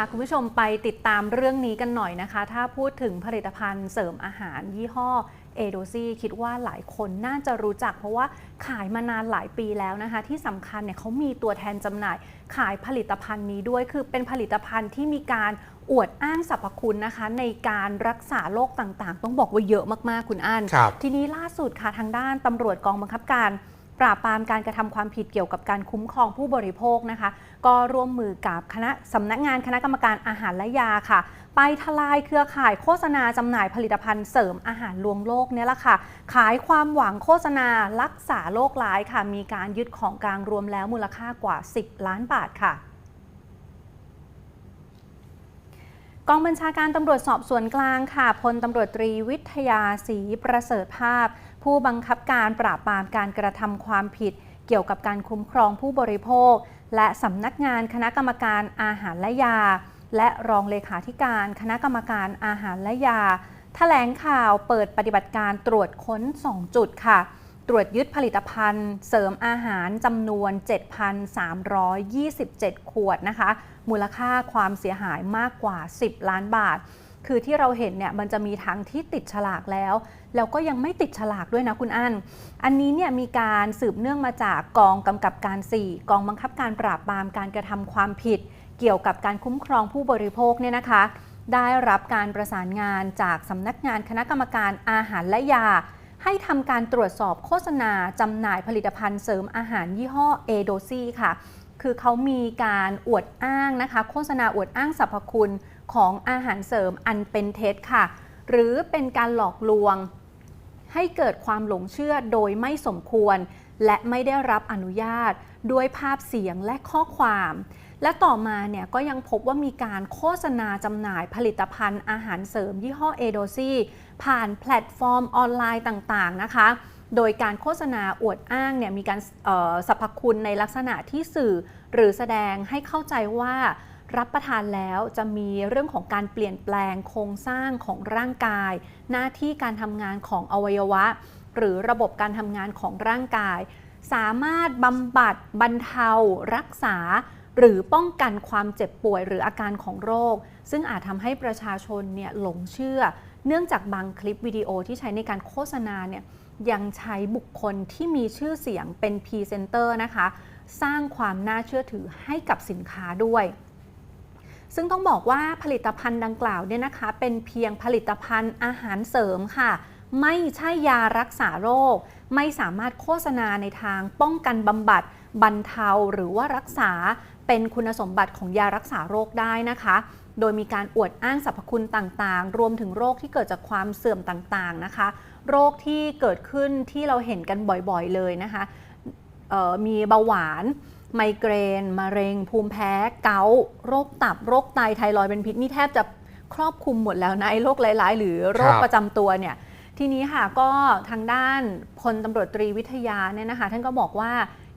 ค่ะคุณผู้ชมไปติดตามเรื่องนี้กันหน่อยนะคะ ถ้าพูดถึงผลิตภัณฑ์เสริมอาหารยี่ห้อเอโดซีคิดว่าหลายคนน่าจะรู้จัก เพราะว่าขายมานานหลายปีแล้วนะคะ ที่สำคัญเนี่ยเขามีตัวแทนจำหน่าย ขายผลิตภัณฑ์นี้ด้วย คือเป็นผลิตภัณฑ์ที่มีการอวดอ้างสรรพคุณนะคะ ในการรักษาโรคต่างๆ ต้องบอกว่าเยอะมากๆคุณอันครับทีนี้ล่าสุดค่ะทางด้านตำรวจกองบังคับการปราบปรามการกระทำความผิดเกี่ยวกับการคุ้มครองผู้บริโภคนะคะ ก็ร่วมมือกับคณะสำนักงานคณะกรรมการอาหารและยาค่ะ ไปทลายเครือข่ายโฆษณาจำหน่ายผลิตภัณฑ์เสริมอาหารลวงโลกเนี่ยแหละค่ะ ขายความหวังโฆษณารักษาโรคร้ายค่ะ มีการยึดของกลางรวมแล้วมูลค่ากว่า 10 ล้านบาทค่ะกองบัญชาการตำรวจสอบสวนกลางค่ะพลตำรวจตรีวิทยาศรีประเสริฐภาพ ผู้บังคับการปราบปรามการกระทำความผิด เกี่ยวกับการคุ้มครองผู้บริโภค และสำนักงานคณะกรรมการอาหารและยา และรองเลขาธิการคณะกรรมการอาหารและยาแถลงข่าวเปิดปฏิบัติการตรวจค้น 2 จุดค่ะ ตรวจยึดผลิตภัณฑ์ เสริมอาหารจำนวน 7,327 ขวดนะคะ มูลค่าความเสียหายมากกว่า 10 ล้านบาท คือที่เราเห็นเนี่ยมันจะมีทั้งที่ติดฉลากแล้ว แล้วก็ยังไม่ติดฉลากด้วยนะคุณอั้นอันนี้เนี่ยมีการสืบเนื่องมาจากกองกำกับการ 4 กองบังคับการปราบปรามการกระทำความผิด เกี่ยวกับการคุ้มครองผู้บริโภคเนี่ยนะคะ ได้รับการประสานงานจากสำนักงานคณะกรรมการอาหารและยา ให้ทำการตรวจสอบโฆษณาจำหน่ายผลิตภัณฑ์เสริมอาหารยี่ห้อเอโดซีค่ะคือเขามีการอวดอ้างนะคะ โฆษณาอวดอ้างสรรพคุณของอาหารเสริมอันเป็นเท็จค่ะ หรือเป็นการหลอกลวง ให้เกิดความหลงเชื่อโดยไม่สมควร และไม่ได้รับอนุญาต ด้วยภาพเสียงและข้อความ และต่อมาเนี่ยก็ยังพบว่ามีการโฆษณาจำหน่ายผลิตภัณฑ์อาหารเสริมยี่ห้อเอโดซีผ่านแพลตฟอร์มออนไลน์ต่างๆนะคะโดยการโฆษณาอวดอ้างเนี่ยมีการสรรพคุณในลักษณะที่สื่อ หรือแสดงให้เข้าใจว่า รับประทานแล้วจะมีเรื่องของการเปลี่ยนแปลงโครงสร้างของร่างกาย หน้าที่การทำงานของอวัยวะ หรือระบบการทำงานของร่างกาย สามารถบำบัดบรรเทา รักษา หรือป้องกันความเจ็บป่วยหรืออาการของโรค ซึ่งอาจทำให้ประชาชนเนี่ยหลงเชื่อ เนื่องจากบางคลิปวิดีโอที่ใช้ในการโฆษณาเนี่ยยังใช้บุคคลที่มีชื่อเสียงเป็นพรีเซนเตอร์นะคะ สร้างความน่าเชื่อถือให้กับสินค้าด้วย ซึ่งต้องบอกว่าผลิตภัณฑ์ดังกล่าวเนี่ยนะคะ เป็นเพียงผลิตภัณฑ์อาหารเสริมค่ะ ไม่ใช่ยารักษาโรค ไม่สามารถโฆษณาในทางป้องกันบำบัดบรรเทาหรือว่ารักษาเป็นคุณสมบัติของยารักษาโรคได้นะคะ โดยมีการอวดอ้างสรรพคุณต่างๆ รวมถึงโรคที่เกิดจากความเสื่อมต่างๆนะคะ โรคที่เกิดขึ้นที่เราเห็นกันบ่อยๆเลยนะคะมีเบาหวาน ไมเกรนมะเร็ง ภูมิแพ้ เกาต์โรคตับโรคไตไทรอยด์เป็นพิษนี่แทบจะครอบคลุมหมดแล้วนะไอ้โรคร้าย ๆ หรือโรคครับประจำตัวเนี่ยทีนี้ค่ะก็ทางด้านพลตำรวจตรีวิทยาเนี่ยนะคะ ท่านก็บอกว่า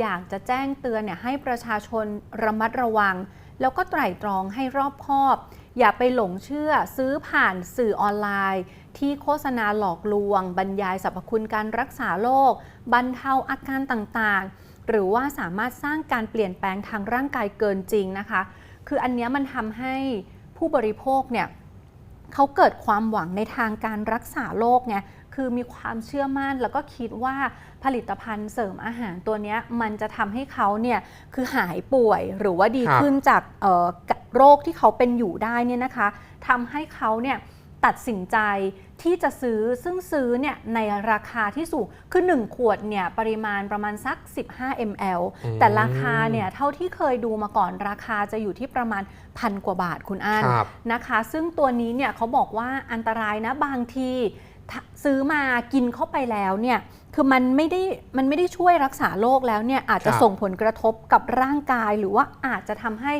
อยากจะแจ้งเตือนเนี่ยให้ประชาชนระมัดระวัง แล้วก็ไตร่ตรองให้รอบคอบ อย่าไปหลงเชื่อซื้อผ่านสื่อออนไลน์ ที่โฆษณาหลอกลวง บรรยายสรรพคุณการรักษาโรคบรรเทาอาการต่างๆ หรือว่าสามารถสร้างการเปลี่ยนแปลงทางร่างกายเกินจริงนะคะ คืออันนี้มันทำให้ผู้บริโภคเนี่ยเขาเกิดความหวังในทางการรักษาโรคไงคือมีความเชื่อมั่นแล้วก็คิดว่าผลิตภัณฑ์เสริมอาหารตัวเนี้ยมันจะทำให้เขาเนี่ยคือหายป่วยหรือว่าดีขึ้นจากโรคที่เขาเป็นอยู่ได้เนี่ยนะคะทำให้เขาเนี่ย ตัดสินใจที่จะซื้อซึ่งซื้อเนี่ยในราคาที่สูง คือ 1 ขวดเนี่ยปริมาณประมาณสัก 15 ml อืมแต่ราคาเนี่ยเท่าที่เคยดูมาก่อนราคาจะอยู่ที่ประมาณพันกว่าบาทคุณอันครับนะคะ ซึ่งตัวนี้เนี่ยเขาบอกว่าอันตรายนะบางทีถ้าซื้อมากินเข้าไปแล้วเนี่ยคือมันไม่ได้มันไม่ได้ช่วยรักษาโรคแล้วเนี่ยอาจจะครับส่งผลกระทบกับร่างกาย หรือว่าอาจจะทำให้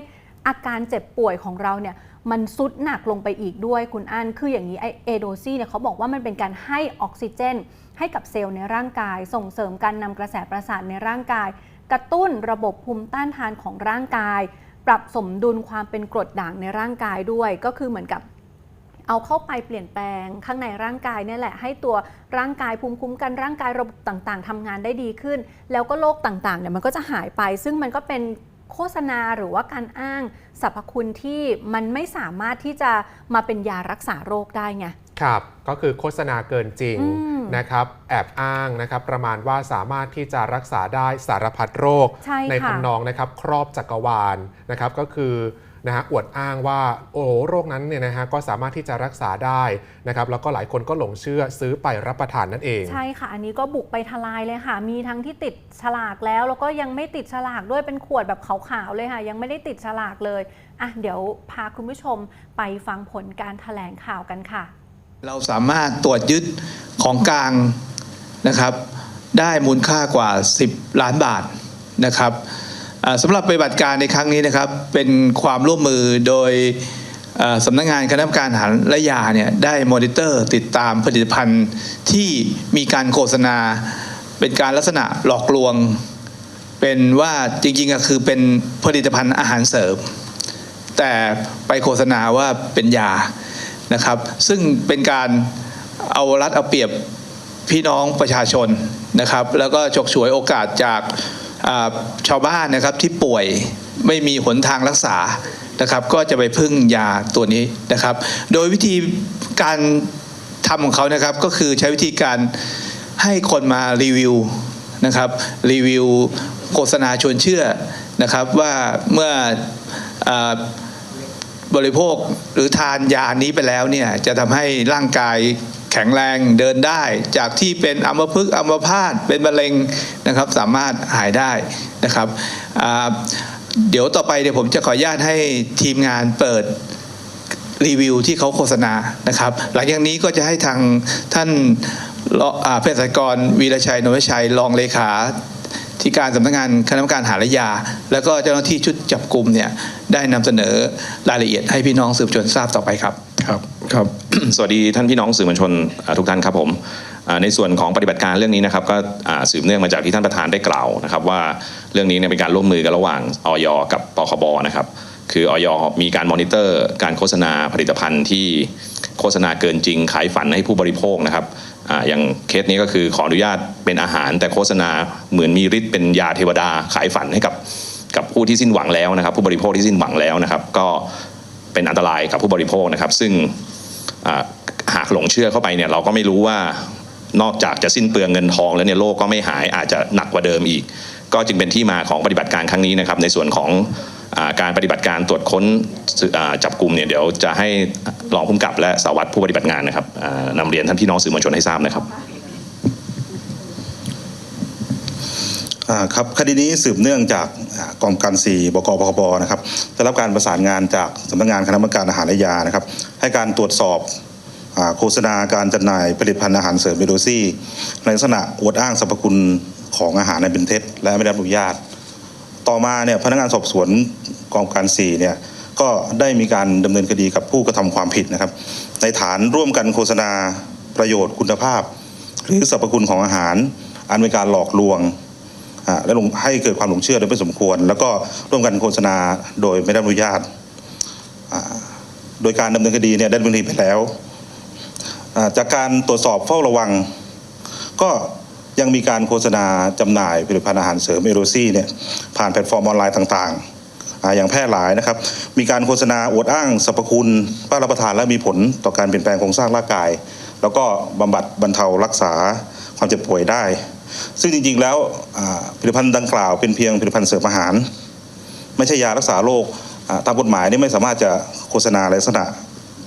อาการเจ็บป่วยของเราเนี่ย มันซุดหนักลงไปอีกด้วยคุณอันคืออย่างนี้ไอเอโดซีเนี่ยเขาบอกว่ามันเป็นการให้ออกซิเจน ให้กับเซลล์ในร่างกาย ส่งเสริมการนำกระแสประสาทในร่างกาย กระตุ้นระบบภูมิต้านทานของร่างกาย ปรับสมดุลความเป็นกรดด่างในร่างกายด้วย ก็คือเหมือนกับเอาเข้าไปเปลี่ยนแปลงข้างในร่างกายเนี่ยแหละ ให้ตัวร่างกายภูมิคุ้มกันร่างกายระบบต่างๆทำงานได้ดีขึ้น แล้วก็โรคต่างๆเนี่ยมันก็จะหายไป ซึ่งมันก็เป็น โฆษณาหรือว่าการอ้างสรรพคุณที่มันไม่สามารถที่จะมาเป็นยารักษาโรคได้ไงครับก็คือโฆษณาเกินจริงอืมนะครับแอบอ้างนะครับประมาณว่าสามารถที่จะรักษาได้สารพัดโรคใช่ค่ะทำนองนะครับครอบจักรวาลนะครับก็คือ นะฮะอวดอ้างว่าโอ้โรคนั้นเนี่ยนะฮะก็สามารถที่จะรักษาได้นะครับแล้วก็หลายคนก็หลงเชื่อซื้อไปรับประทานนั่นเอง ใช่ค่ะ อันนี้ก็บุกไปทลายเลยค่ะ มีทั้งที่ติดฉลากแล้ว แล้วก็ยังไม่ติดฉลากด้วยเป็นขวดแบบขาวๆเลยค่ะ ยังไม่ได้ติดฉลากเลยอะเดี๋ยวพาคุณผู้ชมไปฟังผลการแถลงข่าวกันค่ะ เราสามารถตรวจยึดของกลางนะครับ ได้มูลค่ากว่า 10 ล้านบาทนะครับอ่า สำหรับปฏิบัติการในครั้งนี้นะครับเป็นความร่วมมือโดยสำนักงานคณะกรรมการอาหารและยาเนี่ยได้มอนิเตอร์ติดตามผลิตภัณฑ์ที่มีการโฆษณา เป็นการลักษณะหลอกลวง เป็นว่าจริงๆก็คือเป็นผลิตภัณฑ์อาหารเสริม แต่ไปโฆษณาว่าเป็นยานะครับ ซึ่งเป็นการเอารัดเอาเปรียบพี่น้องประชาชนนะครับ แล้วก็ฉกฉวยโอกาสจาก ชาวบ้านนะครับที่ป่วยไม่มีหนทางรักษานะครับ ก็จะไปพึ่งยาตัวนี้นะครับ โดยวิธีการทำของเขานะครับก็คือใช้วิธีการให้คนมารีวิวนะครับรีวิวโฆษณาชวนเชื่อนะครับว่าเมื่ออบริโภคหรือทานยานี้ไปแล้วเนี่ยจะทำให้ร่างกาย ข็งแรงเดินได้ จากที่เป็นอัมพฤกษ์อัมพาตเป็นมะเร็งนะครับ สามารถหายได้นะครับเดี๋ยวต่อไปเดี๋ยวผมจะขออนุญาตให้ทีมงานเปิดรีวิวที่เขาโฆษณานะครับ หลังจากนี้ก็จะให้ทางท่านเภสัชกรวีรชัยนวชัยรองเลขาที่การสำนักงานคณะกรรมการอาหารและยา แล้วก็เจ้าหน้าที่ชุดจับกลุ่มเนี่ยได้นำเสนอรายละเอียดให้พี่น้องสืบชนทราบต่อไปครับ ครับครับ สวัสดีท่านพี่น้องสื่อมวลชนอ่าทุกท่านครับผมอ่าในส่วนของปฏิบัติการเรื่องนี้นะครับก็อ่าสืบเนื่องมาจากที่ท่านประธานได้กล่าวนะครับว่าเรื่องนี้เนี่ยเป็นการร่วมมือกันระหว่างออยกับปคบนะครับคือออยมีการมอนิเตอร์ การโฆษณาผลิตภัณฑ์ที่โฆษณาเกินจริงขายฝันให้ผู้บริโภคนะครับอ่าอย่างเคสนี้ก็คือขออนุญาตเป็นอาหาร แต่โฆษณาเหมือนมีฤทธิ์เป็นยาเทวดาขายฝันให้กับกับผู้ที่สิ้นหวังแล้วนะครับ ผู้บริโภคที่สิ้นหวังแล้วนะครับ ก็ เป็นอันตรายกับผู้บริโภคนะครับ ซึ่งหากหลงเชื่อเข้าไปเนี่ยเราก็ไม่รู้ว่านอกจากจะสิ้นเปลืองเงินทองแล้วเนี่ยโรคก็ไม่หายอาจจะหนักกว่าเดิมอีก ก็จึงเป็นที่มาของปฏิบัติการครั้งนี้นะครับ ในส่วนของอการปฏิบัติการตรวจค้นจับกลุ่มเนี่ยเดี๋ยวจะให้รองผู้กำกับและสารวัตรผู้ปฏิบัติงานนะครับนำเรียนท่านพี่น้องสื่อมวลชนให้ทราบนะครับ อ่า ครับคดีนี้สืบเนื่องจากกองการสี่บกปคบนะครับได้รับการประสานงานจากสำนักงานคณะกรรมการอาหารและยานะครับ ให้การตรวจสอบโฆษณาการจำหน่ายผลิตภัณฑ์อาหารเสริมเบโดซี่ ในลักษณะอวดอ้างสรรพคุณของอาหารในเป็นเท็จและไม่ได้รับอนุญาต ต่อมาเนี่ยพนักงานสอบสวนกองการสี่เนี่ยก็ได้มีการดำเนินคดีกับผู้กระทำความผิดนะครับ ในฐานร่วมกันโฆษณาประโยชน์คุณภาพ หรือสรรพคุณของอาหาร อันเป็นการหลอกลวง และลงให้เกิดความหลงเชื่อโดยไม่สมควร แล้วก็ร่วมกันโฆษณาโดยไม่ได้รับอนุญาต โดยการดำเนินคดีเนี่ยได้ดำเนินคดีไปแล้ว จากการตรวจสอบเฝ้าระวัง ก็ยังมีการโฆษณาจำหน่ายผลิตภัณฑ์อาหารเสริมเอโรซี่เนี่ยผ่านแพลตฟอร์มออนไลน์ต่างๆอ่าอย่างแพร่หลายนะครับ มีการโฆษณาอวดอ้างสรรพคุณว่ารับประทานและมีผลต่อการเปลี่ยนแปลงโครงสร้างร่างกาย แล้วก็บำบัดบรรเทารักษาความเจ็บป่วยได้ ซึ่งจริงๆแล้วผลิตภัณฑ์ดังกล่าวเป็นเพียงผลิตภัณฑ์เสริมอาหาร ไม่ใช่ยารักษาโรคตามกฎหมายนี่ไม่สามารถจะโฆษณาลักษณะ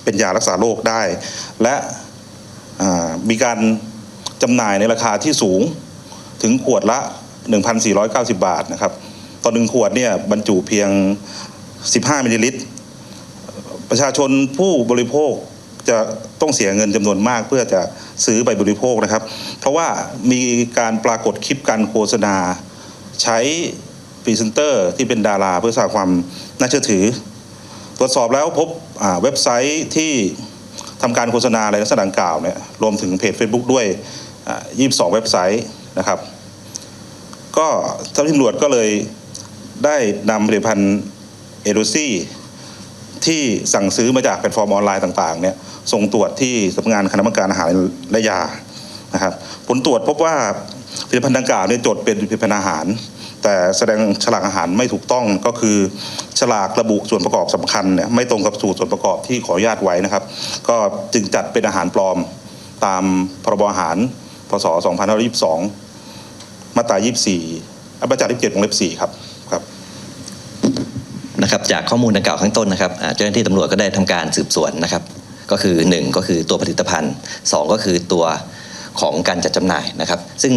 เป็นยารักษาโรคได้ และมีการจำหน่ายในราคาที่สูงถึงขวดละ 1,490 บาทนะครับต่อหนึ่งขวดเนี่ยบรรจุเพียง 15 มิลลิลิตร ประชาชนผู้บริโภค จะต้องเสียเงินจำนวนมากเพื่อจะซื้อไปบริโภคนะครับ เพราะว่ามีการปรากฏคลิปการโฆษณา ใช้พรีเซนเตอร์ที่เป็นดาราเพื่อสร้างความน่าเชื่อถือ ตรวจสอบแล้วพบเว็บไซต์ที่ทำการโฆษณาในลักษณะดังกล่าวเนี่ยรวมถึงเพจ Facebook ด้วยอ่า22 เว็บไซต์นะครับ ก็เจ้าหน้าที่ตำรวจก็เลยได้นำผลิตภัณฑ์เอโดซี่ ที่สั่งซื้อมาจากแพลตฟอร์มออนไลน์ต่างๆเนี่ยส่งตรวจที่สำนักงานคณะกรรมการอาหารและยานะครับผลตรวจพบว่าผลิตภัณฑ์ดังกล่าวเนี่ยจดเป็นผลิตภัณฑ์อาหาร แต่แสดงฉลากอาหารไม่ถูกต้องก็คือ ฉลากระบุส่วนประกอบสำคัญเนี่ยไม่ตรงกับสูตรส่วนประกอบที่ขออนุญาตไว้นะครับ ก็จึงจัดเป็นอาหารปลอมตามพรบอาหารพศ2522 มาตรา 24อัปจัด27วงเล็บ4ครับครับ นะครับจากข้อมูลดังกล่าวข้างต้นนะครับเจ้าหน้าที่ตำรวจก็ได้ทำการสืบสวนนะครับก็คือ 1 ก็คือตัวผลิตภัณฑ์ 2 ก็คือตัวของการจัดจำหน่ายนะครับ ซึ่ง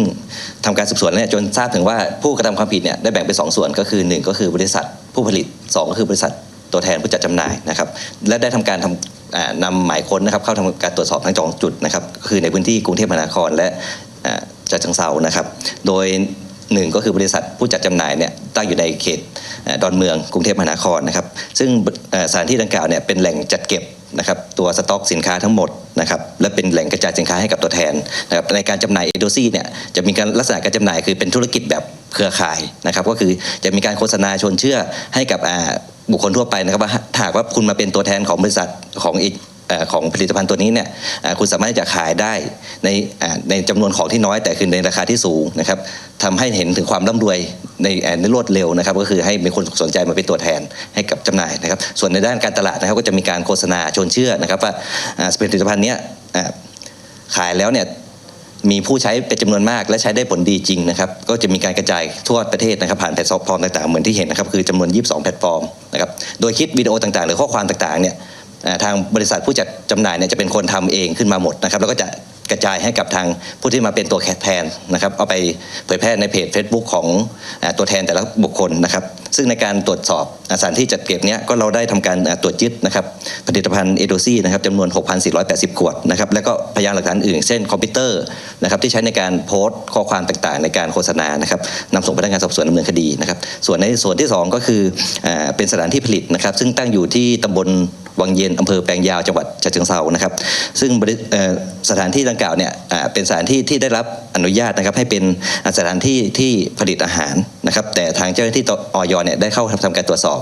ทำการสืบสวนเนี่ยจนทราบถึงว่าผู้กระทำความผิดเนี่ยได้แบ่งเป็นสองส่วนก็คือ 1 ก็คือบริษัทผู้ผลิต 2 ก็คือบริษัทตัวแทนผู้จัดจำหน่ายนะครับและได้ทำการทำนำหมายค้นนะครับเข้าทำการตรวจสอบทั้งสองจุดนะครับคือในพื้นที่กรุงเทพมหานครและอ่าจัดจังเซานะครับ โดย หนึ่งก็คือบริษัทผู้จัดจำหน่ายเนี่ยตั้งอยู่ในเขตดอนเมืองกรุงเทพมหานครนะครับซึ่งสถานที่ดังกล่าวเนี่ยเป็นแหล่งจัดเก็บนะครับตัวสต็อกสินค้าทั้งหมดนะครับและเป็นแหล่งกระจายสินค้าให้กับตัวแทนนะครับในการจำหน่ายเอโดซี่เนี่ยจะมีการลักษณะการจำหน่ายคือเป็นธุรกิจแบบเครือข่ายนะครับก็คือจะมีการโฆษณาชวนเชื่อให้กับบุคคลทั่วไปนะครับว่าถาหากว่าคุณมาเป็นตัวแทนของบริษัทของเอ่อ ของผลิตภัณฑ์ตัวนี้เนี่ยคุณสามารถจะขายได้ในในจำนวนของที่น้อยแต่คือในราคาที่สูงนะครับทำให้เห็นถึงความร่ำรวยในในรวดเร็วนะครับ ก็คือให้มีคนสนใจมาเป็นตัวแทนให้กับจำหน่ายนะครับ ส่วนในด้านการตลาดนะครับก็จะมีการโฆษณาชวนเชื่อนะครับว่าผลิตภัณฑ์นี้ขายแล้วเนี่ยมีผู้ใช้เป็นจำนวนมากและใช้ได้ผลดีจริงนะครับ ก็จะมีการกระจายทั่วประเทศนะครับ ผ่านแพลตฟอร์มต่างๆ เหมือนที่เห็นนะครับ คือจำนวน 22 แพลตฟอร์มนะครับ โดยคลิปวิดีโอต่างๆ หรือข้อความต่างๆเนี่ย ทางบริษัทผู้จัดจำหน่ายเนี่ยจะเป็นคนทำเองขึ้นมาหมดนะครับแล้วก็จะกระจายให้กับทางผู้ที่มาเป็นตัวแทนนะครับเอาไปเผยแพร่ในเพจ Facebook ของอตัวแทนแต่ละบุคคลนะครับ ซึ่งในการตรวจสอบอสานที่จัดเก็บเนี้ยก็เราได้ทำการตรวจยึดนะครับผลิตภัณฑ์เอโดซี่นะครับจำนวน 6,480 ขวดนะครับแล้วก็พยานหลักฐานอื่น เช่นคอมพิวเตอร์นะครับที่ใช้ในการโพสต์ข้อความต่างๆ ในการโฆษณานะครับนำส่งพนักงานสอบสวนดำเนินคดีนะครับส่วนในส่วนที่สองก็คืออเป็นสถานที่ผลิตนะครับ ซึ่งตั้งอยู่ที่ตำบลวังเย็นอำเภอแปลงยาวจังหวัดฉะเชิงเทรานะครับ ซึ่งสถานที่ดังกล่าวเนี่ยเป็นสถานที่ที่ได้รับอนุญาตนะครับให้เป็นอสถานที่ที่ผลิตอาหาร นะครับแต่ทางเจ้าหน้าที่ออยเนี่ยได้เข้าทำการตรวจสอบ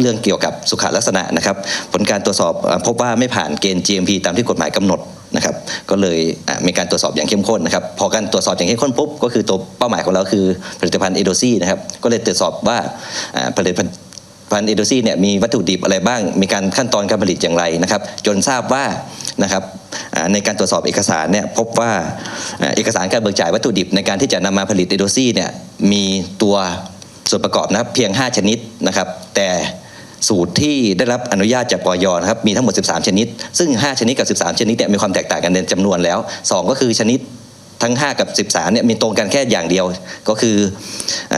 เรื่องเกี่ยวกับสุขลักษณะนะครับ ผลการตรวจสอบพบว่าไม่ผ่านเกณฑ์ GMP ตามที่กฎหมายกำหนดนะครับก็เลยมีการตรวจสอบอย่างเข้มข้นนะครับพอการตรวจสอบอย่างเข้มข้นปุ๊บก็คือตัวเป้าหมายของเราคือผลิตภัณฑ์เอโดซี่นะครับก็เลยตรวจสอบว่าอ่าผลิตภัณฑ์ พันธุ์เอโดซี่เนี่ยมีวัตถุดิบอะไรบ้าง มีการขั้นตอนการผลิตอย่างไรนะครับ จนทราบว่านะครับในการตรวจสอบเอกสารเนี่ยพบว่าเอกสารการเบิกจ่ายวัตถุดิบ ในการที่จะนำมาผลิตเอโดซี่เนี่ยมีตัวส่วนประกอบนะครับเพียง 5 ชนิดนะครับ แต่สูตรที่ได้รับอนุญาตจากปอยนะครับมีทั้งหมด 13 ชนิด ซึ่ง 5 ชนิดกับ 13 ชนิดเนี่ยมีความแตกต่างกันในจำนวนแล้ว 2 ก็คือชนิดทั้ง 5 กับ 13เนี่ยมีตรงกันแค่อย่างเดียวก็คืออ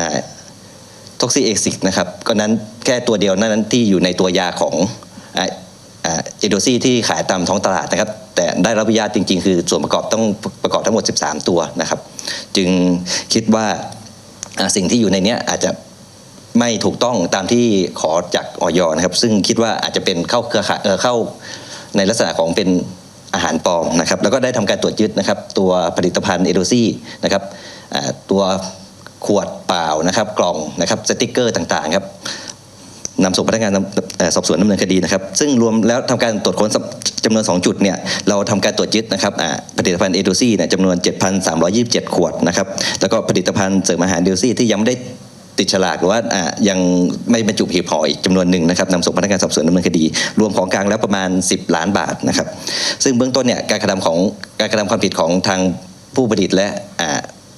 ท็อกซิเอซิกนะครับก็นั้นแค่ตัวเดียวนั้นที่อยู่ในตัวยาของเอโดซีที่ขายตามท้องตลาดนะครับ แต่ได้รับอนุญาตจริง ๆ คือส่วนประกอบต้องประกอบทั้งหมด 13 ตัวนะครับ จึงคิดว่าสิ่งที่อยู่ในนี้อาจจะไม่ถูกต้องตามที่ขอจากออยนะครับ ซึ่งคิดว่าอาจจะเป็นเข้าเครือข่ายเข้าในลักษณะของเป็นอาหารปลอมนะครับ แล้วก็ได้ทำการตรวจยึดนะครับ ตัวผลิตภัณฑ์เอโดซีนะครับตัว ขวดเปล่านะครับ กล่องนะครับสติกเกอร์ต่างๆครับนำส่งพนักงานสอบสวนดำเนินคดีนะครับ ซึ่งรวมแล้วทำการตรวจค้นจำนวน 2 จุดเนี่ยเราทำการตรวจยึดนะครับผลิตภัณฑ์เอโดซี่เนี่ยจำนวน 7,327 ขวดนะครับแล้วก็ผลิตภัณฑ์เสริมอาหารเอโดซี่ที่ยังไม่ได้ติดฉลากหรือว่ายังไม่บรรจุหีบห่ออีกจำนวนหนึ่งนะครับนำส่งพนักงานสอบสวนดำเนินคดี รวมของกลางแล้วประมาณ 10 ล้านบาทนะครับ ซึ่งเบื้องต้นเนี่ยการกระทำของการกระทำความผิดของทางผู้ผลิตและ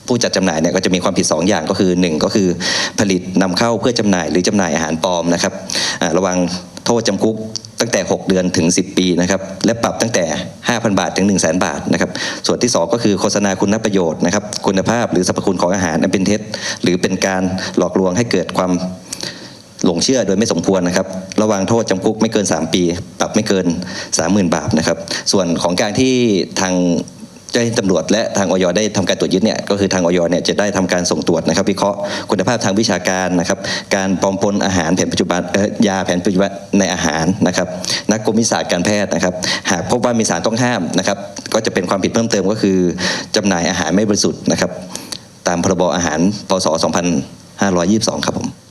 ผู้จัดจำหน่ายเนี่ยก็จะมีความผิด 2 อย่างก็คือ 1 ก็คือผลิตนำเข้าเพื่อจำหน่าย หรือจำหน่ายอาหารปลอมนะครับระวังโทษจำคุกตั้งแต่ 6 เดือนถึง 10 ปีนะครับและปรับตั้งแต่ 5,000 บาทถึง 1 0 0 0 0แบาทนะครับส่วนที่ 2 ก็คือโฆษณาคุณประโยชน์นะครับคุณภาพหรือสรรพคุณของอาหารอันเป็นเท็จ หรือเป็นการหลอกลวงให้เกิดความหลงเชื่อโดยไม่สมควรนะครับ ระวังโทษจำคุกไม่เกิน 3 ปี ปรับไม่เกิน 30,000 บาทนะครับ ส่วนของการที่ทาง เจ้าหน้าที่ตำรวจและทางออยได้ทำการตรวจยึดเนี่ยก็คือทางออยเนี่ยจะได้ทำการส่งตรวจนะครับวิเคราะห์คุณภาพทางวิชาการนะครับการปลอมปนอาหารแผนปัจจุบันยาแผนปัจจุบันในอาหารนะครับนักกรมวิชาการแพทย์นะครับ หากพบว่ามีสารต้องห้ามนะครับก็จะเป็นความผิดเพิ่มเติมก็คือจำหน่ายอาหารไม่บริสุทธิ์นะครับตามพรบอาหารพศ2522 ครับผม